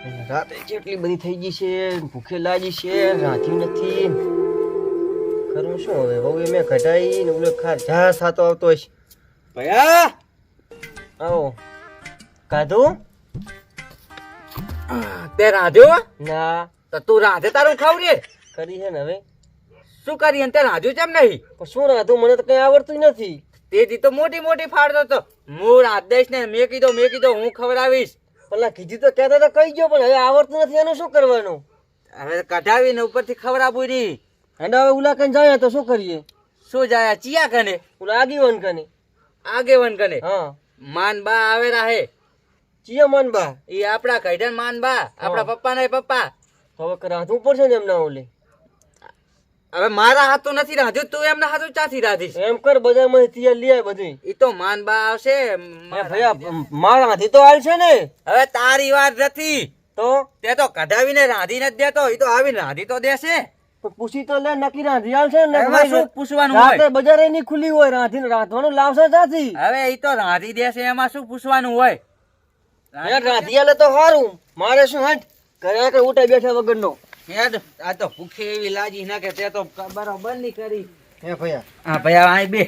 રાતે કેટલી બધી થઈ ગઈ છે ભૂખે લાગી છે રાંધ્યું નથી. ખરું શું હવે? બહુ મેં કઢાઈ ને ઓલો ખાર જા સાતો આવતો હશે ભયા? આવો. કાધું? તે રાંધ્યો? ના. તો તું રાંધે તારું ખાવ રે કરી છે ને હવે. શું કરી તે રાંધ્યું કેમ નહીં? શું રાંધું? મને તો કઈ આવડતું નથી. તેથી તો મોટી મોટી ફાડતો હતો હું રાંધ દઈશ ને મેં કીધું મેં કીધું હું ખવડાવીશ. પેલા કીધું તો કહેતા તો કહી ગયો પણ હવે આવડતું નથી એનું શું કરવાનું? હવે કઢાવીને ઉપરથી ખવડાવું નહીં. અને હવે ઉલા કઈ જાય તો શું કરીએ? શું જાય? ચિયા કને ઊના આગી વન કને આગેવન કને હા. માન બા આવે રાહે ચિયા માનબા? એ આપણા કઢન માન બા આપણા પપ્પા ને પપ્પા. તો હવે રાંધવું પડશે ને એમના ઓલે? હવે મારા હાથો નથી રાંધ્યું તું એમના હાથો ચાથી રાધીશ? એમ કર બધા માંથી લઈ આય બધી. ઈ તો માનબા આવશે મારા હાથી. તો છે ને. હવે તારી વાત નથી. તો? તે તો કઢાવીને રાધી નથી દેતો ઈ તો આવીને રાધી તો દેશે. પૂછી તો લે નક્કી રાંધી છે ને શું પૂછવાનું રાતે હોય? બજારે ની ખુલ્લી હોય રાંધીને રાંધવાનું લાવશે ત્યાંથી હવે એ તો રાંધી દેશે એમાં શું પૂછવાનું હોય? રાંધી આલે તો સારું મારે શું હટ ઘરે ઉઠાઈ બેઠા વગરનો. હેડ, આ તો ભૂખે એવી લાગી ના કે તે તો બરોબર નહીં કરી. હે ભૈયા. હા ભૈયા અહીં બે.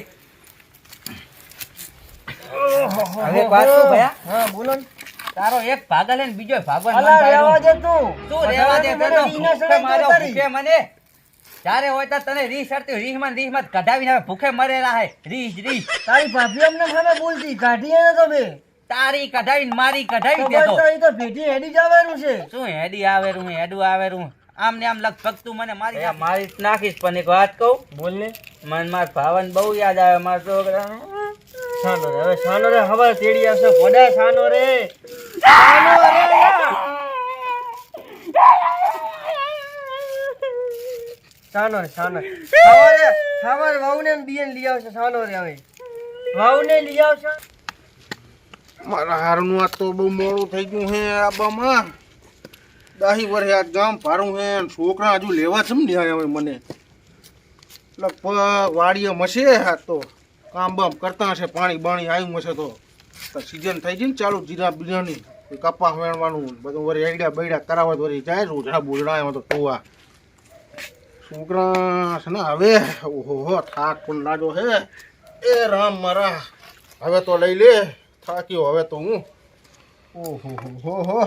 હવે એક ભૈયા. હા બોલો તારો એક ભાગલ હે ને બીજો ભાગવાન અલા મન દે તું. શું રહેવા દે તે ભૂખે મારો ભૂખે મને. જ્યારે હોય તો તને રીસ હરતી રીહમાં રીહમાં કઢાવીને ને ભૂખે મરેલા હે. રીસ રીસ તારી ભાભી અમને હવે બોલતી કાઢી તમે તારી કઢાવી મારી કઢાવી દેતો. તો ભેટી હેડી જ આવેરું છે. શું હેડી આવેરું હેડું આવેરું? આમ ને આમ લગભગ તું મને મારી મારી નાખીશ પણ એક વાત કહું. બોલ ને. મને માર ભાવન બહુ યાદ આવે મારા છોકરાને. સાનો રે હવે સાનો રે હવે તેડી આવશે. ભોડા સાનો રે. સાનો રે. સાનો રે સાનો રે. સવારે સવારે વહુને બીએન લઈ આવશે સાનો રે હવે. વહુને લઈ આવશે. મારા હારનું આ તો બહુ મોડું થઈ ગયું હે આબામાં દાહી વર્ષે આ ગામ ભારું હે છોકરા હજુ લેવા છે ને હવે મને. લગભગ વાડીએ મસે હા તો. કામ બામ કરતા હશે, પાણી બાણી આવ્યું હશે તો. સિઝન થઈ ગઈ ને ચાલુ, જીરા બીરાની. કપાસ કપા વેણવાનું, બધું વરે આઈડિયા બૈડા કરાવવા તો જાય રોજડા બોજડા એમાં તો ટોવા છોકરા છે ને હવે, ઓહો થાક પણ લાજો હે. એ રામ મારા, હવે તો લઈ લે. થાક્યો, હવે તો હું. ઓહો હો હો.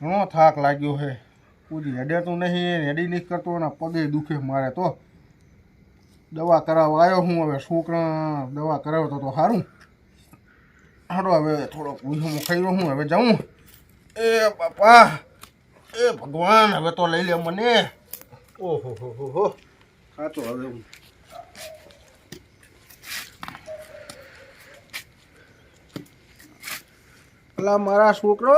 ઘણો થાક લાગ્યો હે. પૂરી તો નહીં હેડી નહીં કરતો અને પગે દુખે મારે તો. દવા કરાવવા આવ્યો હું હવે છોકરા દવા કરાવતો તો સારું હારો હવે થોડો પૂછું ખાઈ હું હવે જાઉં. એ બાપા એ ભગવાન હવે તો લઈ લે મને. ઓહો હો હો હો. સાચો હવે હું. અલા મારા છોકરો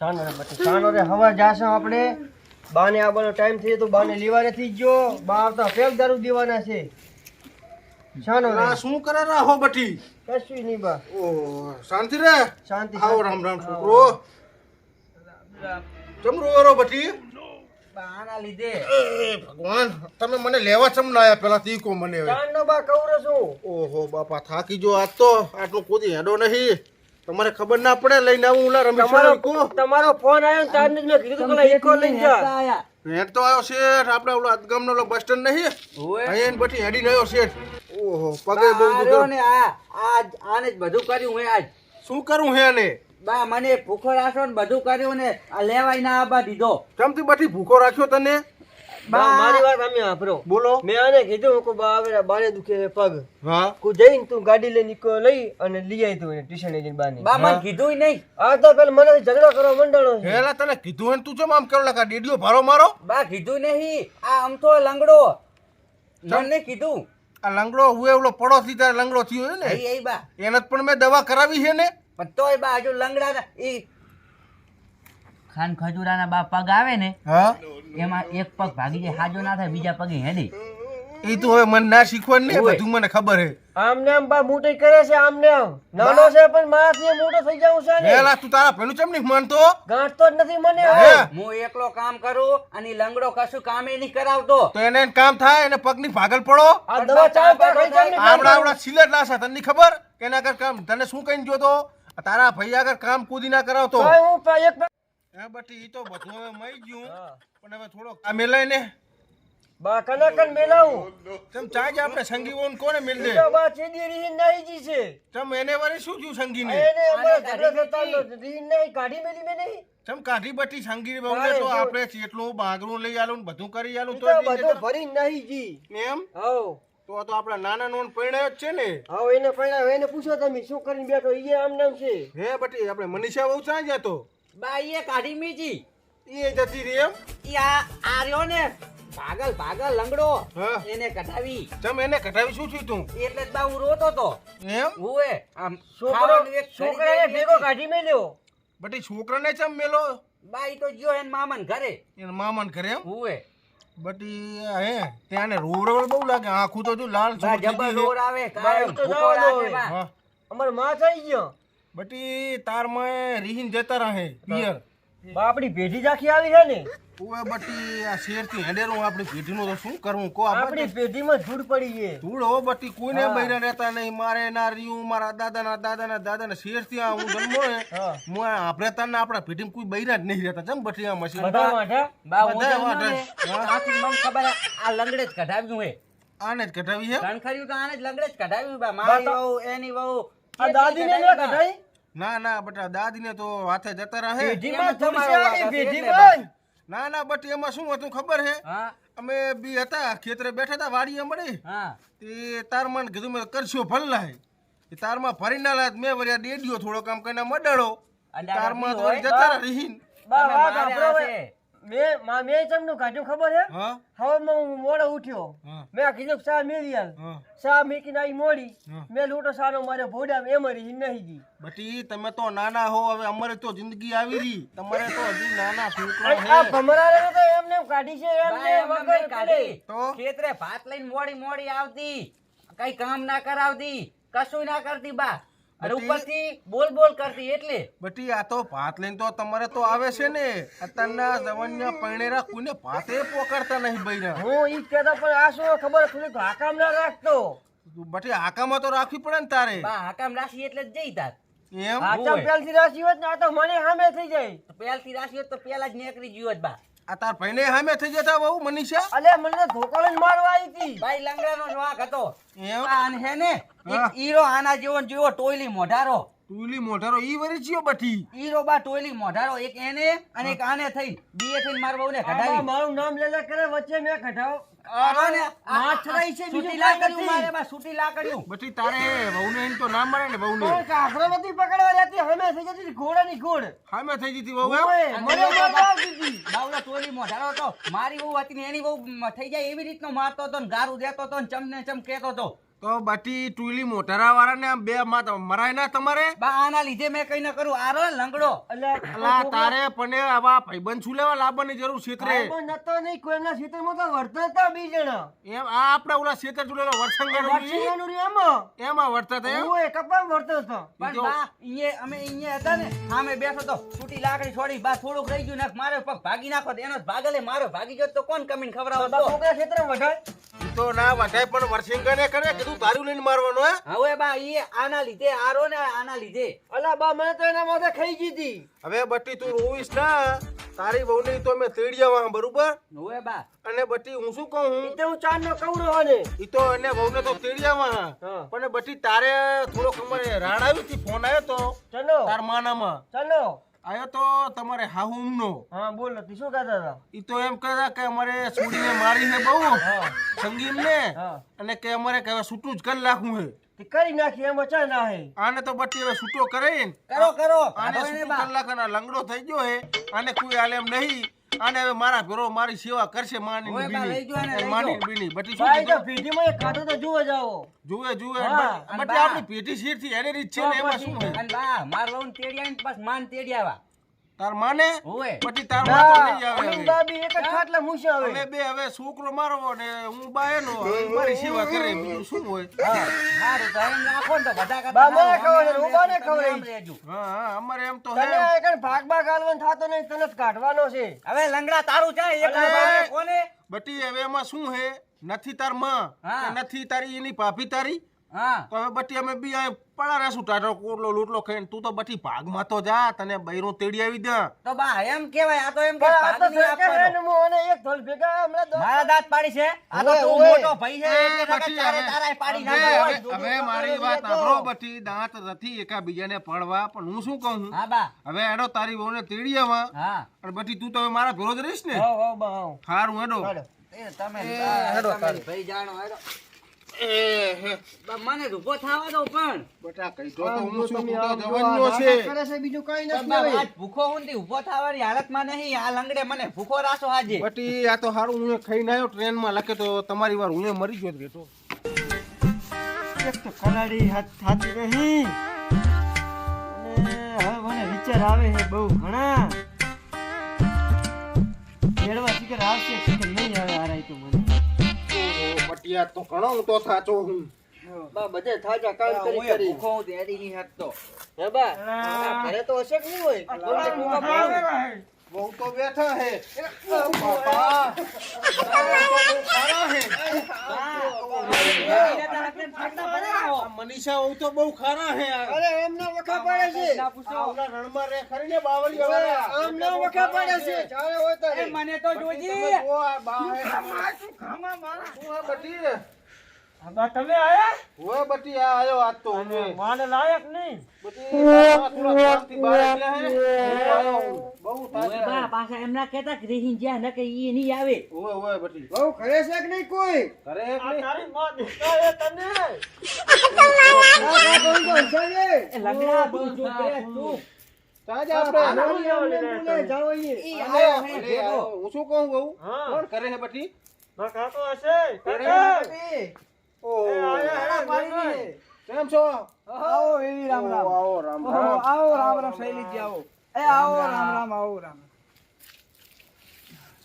સાનો રે પછી સાનો રે હવે જાશું આપણે? બાને આવવાનો ટાઈમ થઈ તો બાને લેવા નથી ગયો. બા આવતા ફેક દારૂ દેવાના છે. સાનો રે. આ શું કરે રાહો બટી? કશું નહીં બા. ઓહો શાંતિ રે? શાંતિ આવો રામ રામ છોકરો. ચમ રો રો બટી? બાના લીધે. એ ભગવાન તમે મને લેવા ચમ ના આયા? પેલા તીકો મને હવે. ચાંદનો બા કહું છું ઓહો બાપા થાકી જો આજ તો. આટલું કૂદી હેડો નહીં. તમારે ખબર ના પડે લઈને આવું ઓલા રમેશ તમારો તમારો ફોન આવ્યો ને તારને જ મેં કીધું કે ઇકો લઈને જા. ભેટ તો આવ્યો શેઠ આપણે ઓલો અદગામનો ઓલો બસ સ્ટેન્ડ નહીં? અહીં અહીંયા હેડી રહ્યો શેઠ. ઓહો પગે બહુ દુખે. ને આ આજ આને જ બધું કર્યું હું આજ. શું કરું હે ને બા મને ભૂખો રાખ્યો ને બધું કર્યું ને આ લેવાય ના આબા દીધો. ચમથી બટી ભૂખો રાખ્યો તને? મારી વાત અમે વાપરો બોલો. મેં આને કીધું કે બા આવે દુખે છે પગ. હા. કુ જઈને તું ગાડી લઈને ઈકો લઈ અને લઈ આવી તું ટ્યુશન જઈને બાને. બા મને કીધું નહીં. આ તો પેલા મને ઝઘડો કરવા મંડાણો છે. તને કીધું ને તું ચમ આમ કરો લખા ડેડીઓ ભારો મારો? બા કીધું નહીં. આ આમ તો લંગડો. મને કીધું. આ લંગડો હુએ ઓલો પડોશી તારે લંગડો થયો ને? અહીં બા. એને પણ મેં દવા કરાવી છે ને? પણ તોય બા હજુ લંગડા ખાન ખજુરાના બા પગ આવે ને એમાં એક પગ ભાગી જાય હાજો ના થાય બીજા પગે હેડી. એ તો હવે મને ના શીખવાનું ને બધું મને ખબર હે. આમને આમ બા મોટી કરે છે આમને આમ નાનો છે પણ મારાથી મોટો થઈ જાઉં છે ને. એલા તું તારા પેલું ચમ નહીં માનતો? ગાંઠ તો જ નથી મને. હે? હું એકલો કામ કરું અને લંગડો કશું કામે નહીં કરાવતો. તો એને કામ થાય એને પગની ભાગલ પડો? આ દવા ચાલ ને આવડા આવડા સિલેટ લાશે તને નહીં ખબર? એના આગળ કામ તને શું કહીને જોતો તારા ભાઈ આગળ કામ કૂદી ના કરાવતો. હું એક એ બટી ઈ તો બધું હવે મઈ ગયું. પણ હવે થોડોક આ મેલાય ને. બા કના કન મેલાવું તમ ચાજ આપણે સંગીઓને કોને મેલ દે? તો બા ચીડી રીહીન નહીં જી છે. તમ એને વારે શું થયું સંગીને? એને આને ઝઘડો થતા મેલી. રીહીન કાઢી મેલી મે નહીં. તમ કાઢી બટી સંગી બહુને તો આપણે એટલું બાગરું લઈ આલું ને બધું કરી આલું તો તો નહીં બધું ભરી નહીં જી. એમ? હો તો તો આપણા નાના નોન પરણાયો જ છે ને. હવે એને પહેલા એને પૂછો તમે શું કરીને બેઠો? ઈ આમ નામ છે. હે બટી આપણે મનીષા બહુ ચાં જતો બા એ કાઢી મીજી. એ જતી રહી એમ? ઈ આ આ ને પાગલ પાગલ લંગડો એને કઢાવી. ચમ એને કઢાવી શું થયું તું? એટલે જ બા હું રોતો તો. એમ? હુએ આમ છોકરો છોકરાએ ભેગો કાઢી મેલ્યો. બટી છોકરાને ચમ મેલો? બાઈ તો ગયો એન મામાન ઘરે. એન મામન ઘરે એમ? હુએ બટી હે ત્યાંને રોડ બહુ લાગે. આખું તો જો લાલ જબર રોડ આવે કાય તો અમારમાં થઈ ગયો. બટી તારમાં રીહીન જતા રહે પિયર. બા આપણી પેઢી જ આવી છે ને? ઓએ બટી આ શેરથી હેડેરું આપણી પેઢીનું તો શું કરવું કો આપણી આપણે પેઢીમાં ધૂળ પડી છે. ધૂળ હો બટી કોઈને બૈરા રહેતા નહીં. મારે ના રહ્યું મારા દાદાના દાદા ના શેરથી આ હું જન્મો ને હા. હું આ આપણે તને આપણા પેઢીમાં કોઈ બૈરા જ નહીં રહેતા. જમ બટી આ મશીન. બધા વાંઢા? બા આખી ને, વાંઢે. હા. ત્યાંથી મને ખબર આ લંગડે જ કઢાવ્યું હે. આને જ કઢાવી છે કણખર્યું તો આને જ લંગડે જ કઢાવ્યું બા. મારી વહુ એની વહુ. આ દાદીને ન કઢાઈ? ના ના બટા દાદીને તો હાથે જતા રહે. એટલે પેઢીમાં ના ના બટી એમાં શું હતું ખબર હે? અમે બી હતા ખેતરે બેઠા હતા વાડીએ મળી હા. તે તારમાં કીધું મેં કરશો ભલ્લા એ તારમાં ભરી ના લાય મેં વળ્યા ડેડિયો થોડો કામ કરીને મડાડો. તારમાં તો જતા રહ્યા રીહીન. બા તમે માં મે. મેં ચમનું કાઢ્યું ખબર હે? હા. હવે હું મોડો ઉઠ્યો. મે કીધું કે સા મેરિયલ સા મેકીને આવી મોડી. મે લૂંટો સાનો મારે ભોડા મરી રહી નહીં જી બટી તમે તો નાના હો હવે અમારે તો જિંદગી આવી રહી. તમારે તો હજી નાના છોકરા હે. આ ભમરા રે તો એમને એમ કાઢી છે એમને વગર કાઢી. તો? ખેતરે ભાત લઈને મોડી મોડી આવતી. કઈ કામ ના કરાવતી. કશું ના કરતી બા. બટી- ઉપરથી બોલ બોલ કરતી એટલે. બટી આ તો ભાત લઈને તો તમારે તો આવે છે ને. અત્યારના જવાનના પરણેરા કોઈને ભાતે પોકડતા નહીં ભાઈ હું ઈ કેતા કહેતો પણ આ શું ખબર થોડીક હાકામ ના રાખતો. બટી આકામાં તો રાખવી પડે ને તારે. બા હાકામ રાશિ એટલે જ જઈ તાર. એમ? હોય. પેલથી રાશી હોત ને આ તો મને સામે થઈ જાય. પેલથી રાશિ હોત તો પેલા જ નીકળી ગયો હોત બા. આ તાર ભાઈને હામે થઈ જતા બહુ મનીષા? અલે મને તો ધોકો મારવા આવી હતી ભાઈ લંગડાનો જ હતો. એમ? આન અને હે ને એક ઈરો આના જેવો ને જેવો ટોયલી મોઢારો. ટોયલી મોઢારો ઈ વરી જીયો બઠી? ઈરો બા ટોયલી મોઢારો એક એને અને એક આને થઈ બીએ થઈ માર વહુને આમાં કઢાવી. મારું નામ લે લે કરે વચ્ચે મેં કઢાવ. મારે બહુ હતી ને એની બહુ થઈ જાય એવી રીતનો મારતો હતો ગારું દેતો હતો ને ચમ કેતો હતો. તો બટી ટુલી મોઢારા વાળાને ને બે માત મરાય ના તમારે? બા આના લીધે મેં કઈ ના કરું આરો લંગડો. એટલે અલા તારે પણ આવા ભાઈબંધ શું લેવા? લાવવાની જરૂર ક્ષેત્રે નતો નહીં કોઈના ખેતરમાં તો વર્તતા હતા બે જણા. એમ આ આપડા ઓલા ક્ષેત્ર જોડેલો વરસંગર વર્ષીયાનું રહ્યું એમાં. વર્તન વર્તા હતા એમ ઓય, કપામાં વર્તતો હતો. પણ બા ઈએ અમે અહીંયા હતા ને સામે બેઠો તો છૂટી લાકડી છોડી બા થોડુંક રહી ગયું નાખ મારે પગ ભાગી નાખો તો એનો જ ભાગલે મારો ભાગી ગયો તો કોણ કમીને ખવડાવો બા તો છોકરા ખેતરમાં વઢાય. તો ના વધાય પણ વરસિંગને કરે કીધું તારું લઈને મારવાનો હે? હવે બા ઈ આના લીધે આરો ને આના લીધે. અલા બા મને તો એના માથે ખાઈ ગઈ. હવે બટી તું રોઈશ ના તારી બહુ ની તો મેં તેડિયા બરોબર? હવે બા. અને બટી હું શું કહું? હું તો હું ચાંદનો કવડો હને. ઈ તો એને વહુને તો તેડિયા હા. પણ બટી તારે થોડોક અમારે રાડ આવી હતી ફોન આવ્યો તો ચલો. તાર માનામાં. ચલો. આવ્યો તો તમારે હાહુમ નો હા બોલો તું શું કહેતા હતા? ઈ તો એમ કહેતા કે અમારે છોડીને મારી છે બહુ હા. સંગીનને અને કે અમારે કે હવે છૂટું જ કરી નાખવું હે તે કરી નાખી એમ ચા ના હે. આને તો બટી હવે છૂટો કરે ને. કરો કરો. આને છૂટું બા. કલાક લંગડો થઈ ગયો હે આને કોઈ આલે એમ નહીં. આને હવે મારા ઘરો મારી સેવા કરશે માની ઓય બા, લઈ જાઓ ને, લઈ માની. બીની. બટી શું ભાઈ તો કીધું? પેઢીમાં એક તો જુઓ જાઓ. જુએ જુએ. હા, બટી અને બટી બા. આપણી પેટી શીરથી એની રીત છે ને એમાં શું અને બા માર વહુ તેડિયા ને બસ માન તેડિયાવા તાર માને? ઓય પછી તારમાં તો નહીં આવે હવે. બાબી એક જ ખાટલા મૂછે હવે. અમે બે હવે છોકરો મારો ને હું બા એનો મારી સેવા કરે બીજું શું હોય? હા. હારે તો એમ રાખો તો બધા કા બા, મને ખબર છે, હું બાને ખબર છે. હા હા અમારે એમ તો તને હે. આ કણ ભાગ ભાગ આલવાનું થાતો નહીં તને જ કાઢવાનો છે. હવે લંગડા તારું જાય એક ભાગ કોને? બટી હવે એમાં શું હે? નથી તારમાં હા. નથી તારી એની પાપી તારી? હા. તો હવે બટી અમે બી પડા રહેશું ટાટો કોટલો લૂટલો ખાઈને તું તો બટી ભાગમાં તો જા તને બૈરો તેડી આવી દે. તો બા એમ કેવાય આ તો એમ કે ભાગ નહીં આપવાનો. અને એક ઢોલ ભેગા હમણાં દો- મારા દાંત પાડી છે. આ તો તું મોટો ભાઈ છે એટલે બટી ચારે તારાય પાડી હવે- હવે- મારી વાત સાંભળો બટી દાંત નથી એકાબીજાને પડવા પણ હું શું કહું? હા બા. હવે એડો તારી બહુને તેડી આવા. હા. અને બટી તું તો હવે મારા ભેરો જ રહીશ ને? હો હો બા. હારું એડો એ તમે હેડો તમે ભાઈ જાણો હેડો. મને ઊભો થવા દો પણ. બટા કહી તો હું શું તમે હું આમ તો જો આ જવાનનો છે કરે છે, બીજું કાંઈ નથી આજ ભૂખો હું નથી ઊભો થવાની હાલતમાં નહીં આ લંગડે મને ભૂખો રાસો આજે. બટી આ તો હારું હું ખાઈને આવ્યો ટ્રેનમાં લખે તો તમારી વાર હું મરી ગયો એક તો કલાડી હાથ થાતી રહી. અને મને વિચાર આવે છે બહુ ઘણા. મેળવા શિખર આવશે શિખર નહીં આવે હારાય તો મને ઓહો, તો ઘણો હું તો થાચો હું. બા બધે થાજા કામ કરી કરી. ભૂખો હું તેડી નહીં શકતો હે બા ઘરે તો હશે કે નહીં હોય? બહુ તો બેઠા હે. બાપા આ તો બહુ ખારા હે આ મનીષા બહુ તો બહુ ખારા હે અરે એમના વખા પાડે છે. રણમાં રે ખરી ને બાવળી હવે આમ ના વખા પાડે છે. ચાલે હોય તો મને તો જોજી. ઓ આ બા હે. શું આ બટી? તમે આયા ઓય બટી આ આયો આજ તો અમે. માને લાયક નહીં બટી થોડા ગામથી બહાર નીકળ્યા હે. હું આયો હું. બહુ ઓય બા પાછા એમના કહેતા કે રેહીન જ્યાં ન કે ઈ નહીં આવે ઓય ઓય બટી બહુ ઘરે છે કે નહીં કોઈ ઘરે એક નહીં? તારી માં દેખાય તને આ ગાભણ તો હસાવે. એ લગડા બહુ ચૂપ રહે ચૂપ તાજા આપણે આનું એમને બોલે, જાઓ અહીંયા. ઈ અલે, આયો હે અલે, ભેગો આ હું શું કહું. કોણ કરે છે બટી હશે કરે કાકા. છે બટી? એ ઓહો. આયા હે, પાડીને. કેમ છો? આવો એવી રામ રામ. આવો રામ રામ. આવો રામ રામ શૈલીજી આવો. એ આવો રામ. રામ આવો રામ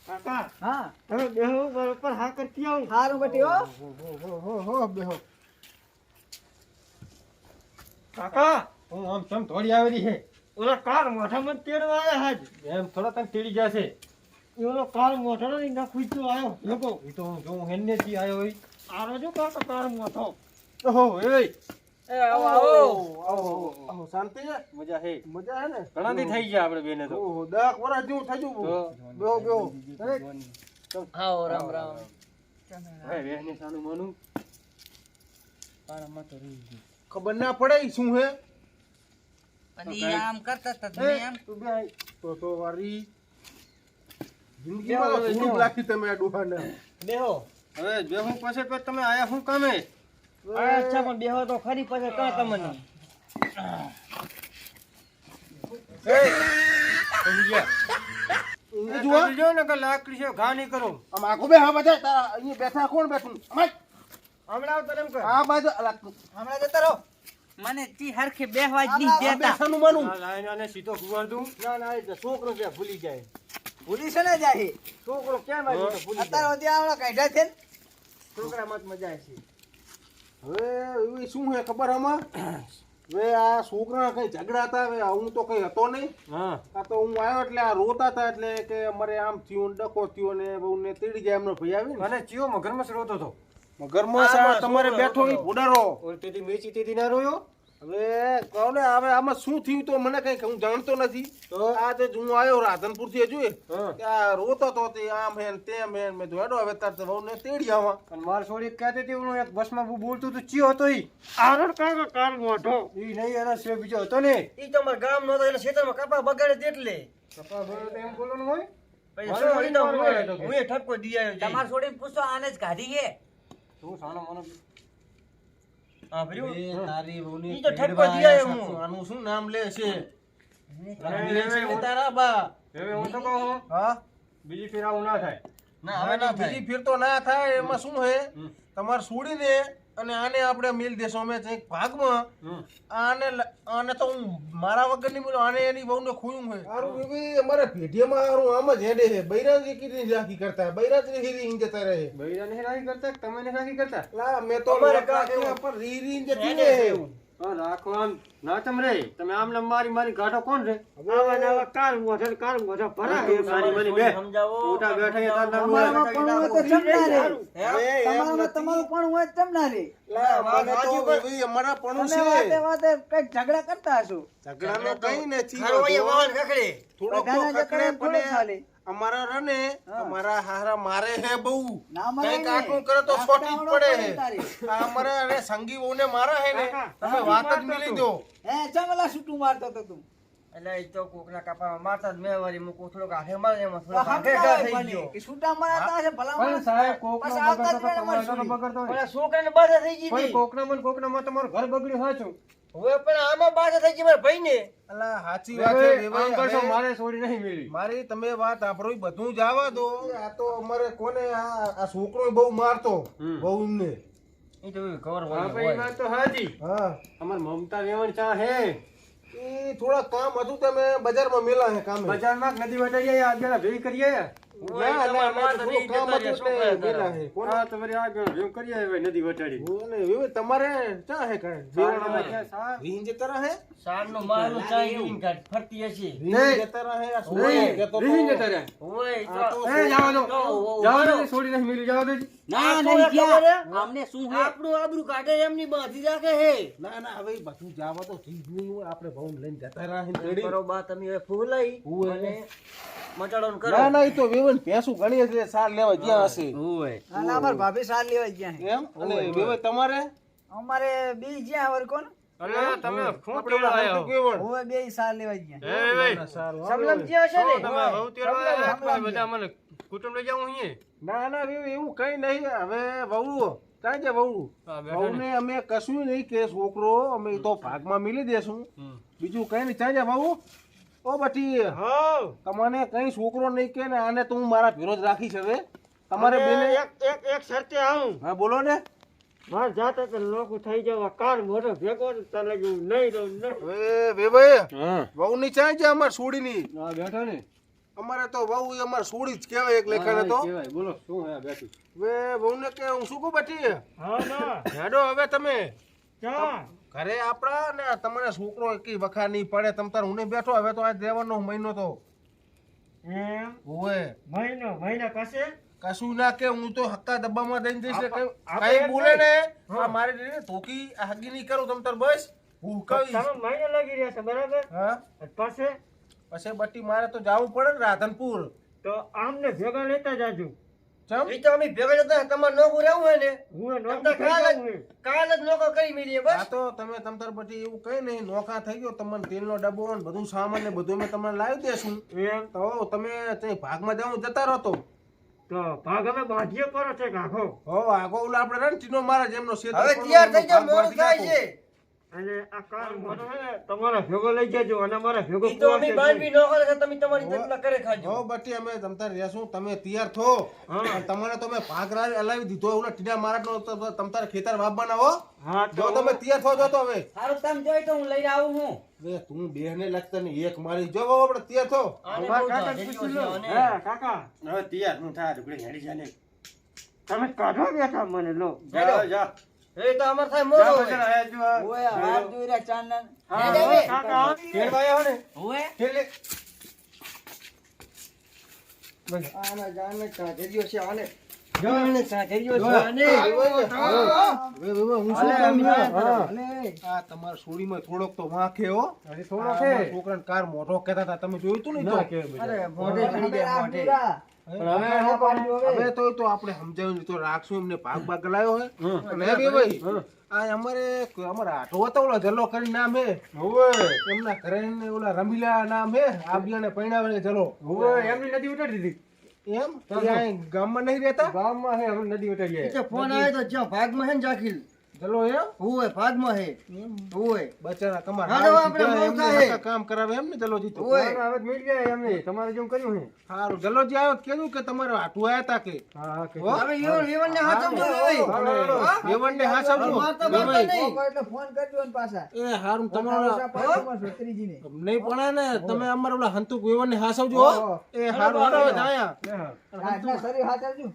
કાકા હા. તમે બેહો બરોબર હા કરતી આવો. હારું બટી હો. હો, હો, હો, બેહો. કાકા હું આમ તમ થોડી આવેલી છે? ઓલા કાર મોઢામાં તેડવા આવ્યા હાજ. એમ થોડા તને તેડી જશે ઓલો કાર મોઢાનો ની ના ખૂજતો આવ્યો લોકો એ તો હું જોઉં હેને થી આવ્યો હોય. આરો જો કાકા કાર મોઢો ઓહો એ એ આવો આવો, આવો આવો, આવો. શાંતિ છે? મજા હે. મજા હે ને? ઘણા દી થઈ ગયા આપણે બેને તો. ઓહો, દસ વર્ષ જેવું થઈ ગયું. બેહો, બેહો. આવો રામ રામ. હવે બેહને સાનું માનું. ખબર ના પડે શું હે? આમ કરતા હતા તમે એમ તું બે તો તો વારી. જિંદગીમાં ધૂળ લાખી તમે આ ડોહાને. બેહો. હવે બેહું પછી તો તમે આયા શું કામે? અચ્છા પણ બેહો તો ખરી પછી કાં તમને? લાકડી છે ઘા નહીં કરો. આમ આખું બે હા બધા તારા અહીંયા બેઠા કોણ બેઠું? હમણાં એમ કર આ બાજુ અલા, હમણાં જતા રહો. મને તી હરખે બેહવા જ નહીં દેતા. માનું સીધો ના ના એ તો છોકરો છે ભૂલી જાય. ભૂલી છે ને જાય છોકરો કેમ આવ્યો ભૂલી અત્યારે ત્યાં આવડો કાઢ્યા છે ને? છોકરામાં જ મજા છે. હવે એવી શું હે ખબર આમાં? હવે આ છોકરા કઈ ઝઘડા હતા? હવે હું તો કઈ હતો નહીં. હા. આ તો હું આવ્યો એટલે આ રોતા હતા એટલે કે અમારે આમ થયું ને ડકો થયો ને બહુ ને તેડી જાય એમનો ભાઈ આવી ને અને ચિયો મગરમસ રોતો હતો? ઘરમાં તમારે બેઠો ઓલી તેથી મેચી તેથી ના રોયો? હવે કહો ને હવે આમાં શું થયું તો મને કઈ હું જાણતો નથી? આ તે હું આવ્યો રાધનપુરથી હજુ હા. ત્યાં રોતો તો તે આમ હે ને તેમ હે મેં જોડો હવે તાર વહુ ને તેડી આવા. અને માર છોડી કહેતી હતી ઓલો એક બસમાં બહુ બોલતું તો ચિયો હતો ઈ. આરણ કાકા કાર મોઢો. ઈ નહીં એના સિવાય બીજો હતો ને ઈ તો અમાર ગામ નો એટલે ખેતરમાં કપા બગાડે એટલે કપા બગાડે એમ બોલવાનું હોય? પછી શું હોય? તો હું હું એ ઠપકો દી આવ્યો તમાર તમારે છોડીને પૂછો આને જ કાઢી છે તું સાનો માનો હા ભર્યું? તારી વહુને તો ઠપકો હું. આનું શું નામ લે છે? તારા બા? હવે હું તો કહું હા? બીજી ફેર આવું ના થાય. ના હવે બીજી ફેર તો ના થાય એમાં શું હે? તમારે છોડીને અને આને આપણે મિલ દેશો અમે એક ભાગમાં. આને આને તો હું મારા વગર નહીં બોલું આને એની બહુને ખૂયું હોય. હારું બીબી અમારે પેઢીમાં હારું આમ જ હેડે છે. બૈરાજ કીધી રાખી કરતા. બૈરાજ રીહી ઈન જતા રહે. બૈરા નહીં રાખી કરતા તમે ને રાખી કરતા? લા મેં તો અમારે કાંઈ પર રીહી ઈન જતી હેડે ને છે એવું. પણ ના તમ રે. તમે આમ ને મારી મારી ગાંઠો કોણ રે આવા આવા કાલ મોઢે કાલ મોઢે ભરા હે મારી મને બે. સમજાવો. મોટા બેઠા એ તાર નામ હોય. તો ચમ રે હવે તમારું પણ હોય તો રે લા, મને તો ભાઈ અમારા પણ તમે વાતે વાતે કંઈક ઝઘડા કરતા હશો. ઝઘડાનો કઈ નથી ઝઘડા થોડો પણ ચાલે. અમારા રને અમારા હારા મારે હે બહુ. કઈ મારે ને. આટલું કરે તો છોટી જ પડે હે. અમારે અરે સંગી વહુને મારા હે ને તમે વાત જ મિલી દો. હે ચમલા છૂટું મારતો તો તું? એટલે એ તો કોકના કપામાં મારતા જ મેં વળી મૂકું થોડોક હાથે મારે એમાં થોડો થોડોક કા થઈ ગયો. કે છૂટા મારતા હશે ભલા પણ સાહેબ કોકનો બગડતો તો તમારો બગડતો હોય. છોકરાને બાધા થઈ ગઈ હતી. કોકના મન કોકના માં તમારું ઘર બગડ્યું છું હવે પણ આમાં બાધા થઈ ગઈ મારા ભાઈને. અલા સાચી વાત છે હવે કરશો મારે છોડી નહીં મેળી મારી તમે વાત આપણો બધું જવા દો. આ તો અમારે કોને આ આ છોકરો બહુ મારતો બહુ ને એ તો ખબર હોય ભાઈ વાત તો હાજી હા. અમાર મમતા વેવણ ચા હે. એ થોડા કામ હતું તમે બજારમાં મેલા હે કામે. બજારમાં નદી વટાઈએ આ બેલા ભેગી કરી ના ના ના તો થોડું કામ હતું એટલે મેલા હે કોણ હા તો વળી આ બેલા ભેગું કરીએ હવે તમારે ચા હે ફરતી હશે. રહ્યા. ઓય તો એ જવા દો. દો દો ના નહીં ગયા શું હે? આપણું આબરૂ કાઢે એમની બાંધી રાખે હે. ના ના હવે બધું જાવ તો ઠીક નહીં આપણે બહુ લઈને જતા રહે બરોબર તમે ફૂલાઈ ઓય. અને કરો. ના ના એ તો વેવન ભેંસું ઘણી એટલે સાર લેવા ગયા હશે. ઓય. ના અમાર ભાભી સાર લેવા ગયા હે. એમ? અને વેવાઈ તમારે? અમારે બી જ્યાં વર કોણ? અરે તમે શું તેડવા હાથું કેવણ. બે સાર લેવા ગયા. હે. સમલમ જ્યાં છે ને? તમે બહુ તેડવા આયા બધા મને કુટુંબ લઈ જાઉં અહીં ના ના એવું કઈ નહીં. હવે વહુ કાંઈ છે વહુ. ને. વહુને અમે કશું નહીં કે છોકરો અમે તો ભાગમાં મિલી દેશું. બીજું કઈ નહીં. ચાલે વહુ. ઓ બટી. તમને કઈ છોકરો નહીં કે ને આને તો હું મારા વિરોધ જ રાખીશ હવે. તમારે બેને એક એક એક શરતે આવું. હા બોલો ને. માર જાતે તો લોકો થઈ જવા કાર મોટો ભેગો ને તને જેવું નહીં રહું નહીં. હવે વેવાઈ હા. વહુ ની ચાય છે અમાર સોડીની હા બેઠો ને. અમારે તો વહુ એ અમાર સોડી જ કહેવાય એક લેખાને તો. કહેવાય. બોલો શું હે બેઠી? વે વહુ વહુને કે હું શું કહું બટી? હા ના. હેડો હવે તમે. ચા ઘરે આપણા ને તમને છોકરો એકી વખા નહીં પડે. તમ તાર હું બેઠો હવે તો આ દેવાનો મહિનો તો. એમ? હોવે મહિનો? મહિના પાસે કશું ના કે હું તો હક્કા ડબ્બામાં દઈને જઈશ. કઈ બોલે ને? હા. આ મારે દીને ધોકી આ હગી નહીં કરું. તમ તાર બસ હું કઈ તમે મહિનો લાગી રહ્યા છે બરાબર? હા? પાસે પછી? બટી મારે તો જવું પડે ને રાધનપુર. તો આમને ભેગા લેતા જાજો. એ તો અમે ભેગા જતા તમારે નોકું રહેવું હોય ને? હું કાલ જ નોકો કરી મેલીએ આ તો તમે તમ તાર બટી એવું કઈ નહીં નોખા થઈ ગયો તમને તેલનો ડબ્બો ને બધું સામાન ને બધું અમે તમને લાવી દેશું. એમ. તો તમે ભાગમાં જવું જતા રહો તો તો ભાગ અમે બાંધીએ કરો છે આખો? હો આગો ઓલા આપણે રે ને જેમનો શેતર હવે તૈયાર એમનો થઈ જાવ મોડું થાય છે. અને આ કાર મોટો છે ને તમારા ભેગો લઈ જજો અને અમારા ભેગો તો અમે પહોંચે બાંધવી નહીં. તમે તમારી જાતના કરે ખાજો. હો બટી અમે તમતાર રહેશું તમે તૈયાર થો. તમારે તો મેં ભાગ રા- દીધો ઓલા ટીના મારા નો તમતાર ખેતર વાપવાના હો હા જો તમે તૈયાર થો જો તો હવે. સારું તમે જોઈ તો હું લઈને આવું હું. વે તું બેહને લાગતા ને એક મારી જો આપણે તૈયાર થો. આને કાકા પૂછી લો. હા, કાકા? હવે તૈયાર હું થાય ઢુકડી હેડી જા તમે કાઢો બેઠા મને લો. જા, જા. એ તો માં થાય. ઓય જોઈ રહ્યા ચાંદન. હા. કાકા ને? લે. આના જાને છે આને. છે આને. હું શું. આ તમારા સોડીમાં થોડોક તો વાંખે હો. હજી થોડો છે. છોકરાને કાર મોઢો કહેતા હતા તમે જોયું તું ને તો? અરે મોઢે ચડી મોઢે. હવે? તો તો આપણે સમજાવ્યું તો રાખશું એમને ભાગ ભાગ લાવ્યો હોય અને બે ભાઈ આ અમારે અમારે આટો હતો ઓલો જલ્લો કરી નામ હે. હોવે. એમના ઘરે ને ઓલા રમીલા નામ હે આબિયાને પૈણાવે જલો. હોવે, એમની નદી ઉતારી દીધી. એમ? અહીં ગામમાં નહીં રહેતા? ગામમાં હે નદી ઉતારી ફોન આવ્યો તો જ્યાં ભાગમાં હે ને જાખીલ જલો એ? ઓય ભાગમાં હે. ઓય બચારા કમાર હાલો, આપણે મોકા હે. કામ કરાવે એમ ને જલો જીતો ઓય. હવે તો ગયા એમને. તમારે જેમ કર્યું છે સારું જલોજી આવ્યો કેનું કે તમારે આટું આયા તા કે? હા હા કે હવે ઈવન ઈવનને હાચવજો હવે. હા? વેવણને હાચવજો. એટલે ફોન કરજો ને પાછા. એ હારું તમારો છત્રીજી ને નહીં પણ ને તમે અમારા ઓલા હંતુક વેવણને હાસવજો હો. એ હારું હાલો હવે જાયા હા. શરીર હાથ આવજો